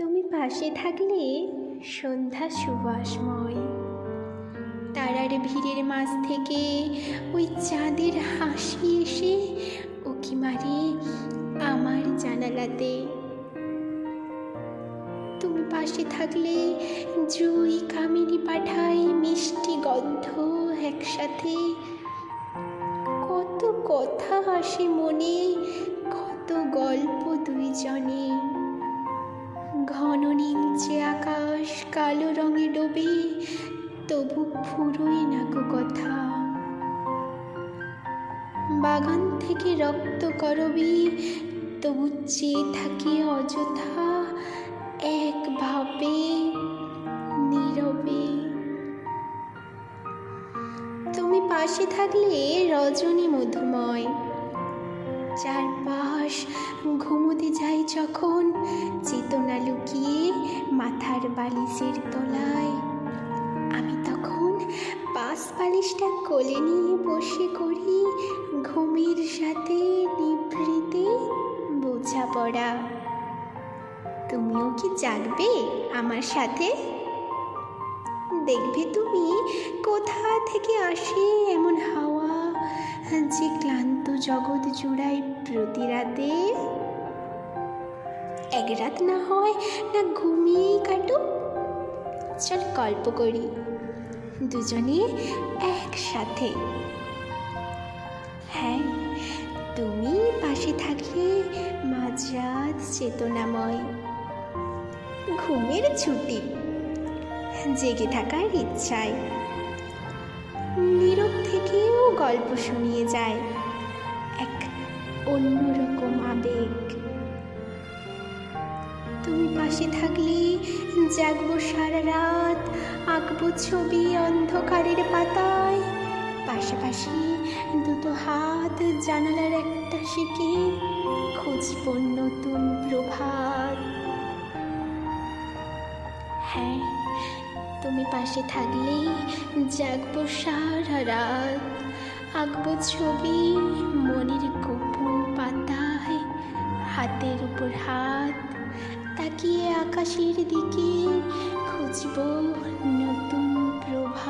তুমি পাশে থাকলে সন্ধ্যা সুবাসময়। তারার ভিড়ের মাঝ থেকে ওই চাঁদের হাসি এসে উকি মারে আমার জানালাতে। তুমি পাশে থাকলে জুই কামিনী পাঠাই মিষ্টি গন্ধ একসাথে। কত কথা আসে মনে, কত গল্প দুইজনে। ঘন নীলচে আকাশ কালো রঙে ডোবে, তবু ফুরোয় না গো কথা। বাগান থেকে রক্ত করবি, তবু চেয়ে থাকি অযথা একভাবে নীরবে। তুমি পাশে থাকলে রজনী মধুময়, চারপাশ ঘুমোতে যাই যখন চেতনা লুকিয়ে মাথার বালিশের তলায়। আমি তখন পাশ বালিশটা কোলে নিয়ে বসে করি, ঘুমের সাথে নিভৃতে বোঝাপড়া তুমিও কি জাগবে আমার সাথে? দেখবে তুমি কোথা থেকে আসে এমন হাওয়া যে ক্লান্ত জগৎ জুড়ায় প্রতি রাতে এক রাত না হয় না ঘুমিয়েই কাটো। চল গল্প করি। দুজনে একসাথে। হ্যাঁ তুমি পাশে থাকলে মাঝরাত চেতনাময়। ঘুমের ছুটি, জেগে থাকার ইচ্ছায়। নীরব থেকেও গল্প শুনিয়ে যায়। এক অন্যরকম আবেগ। তুমি পাশে থাকলে জাগবো সারা রাত। আঁকবো ছবি অন্ধকারের পাতায়। পাশাপাশি দুটো হাত জানালার একটা শিখে খুঁজবো নতুন প্রভাত। হ্যাঁ তুমি পাশে থাকলেই জাগবো সারা রাত। আঁকবো ছবি তাকিয়ে আকাশের দিকে খুঁজব নতুন প্রভাত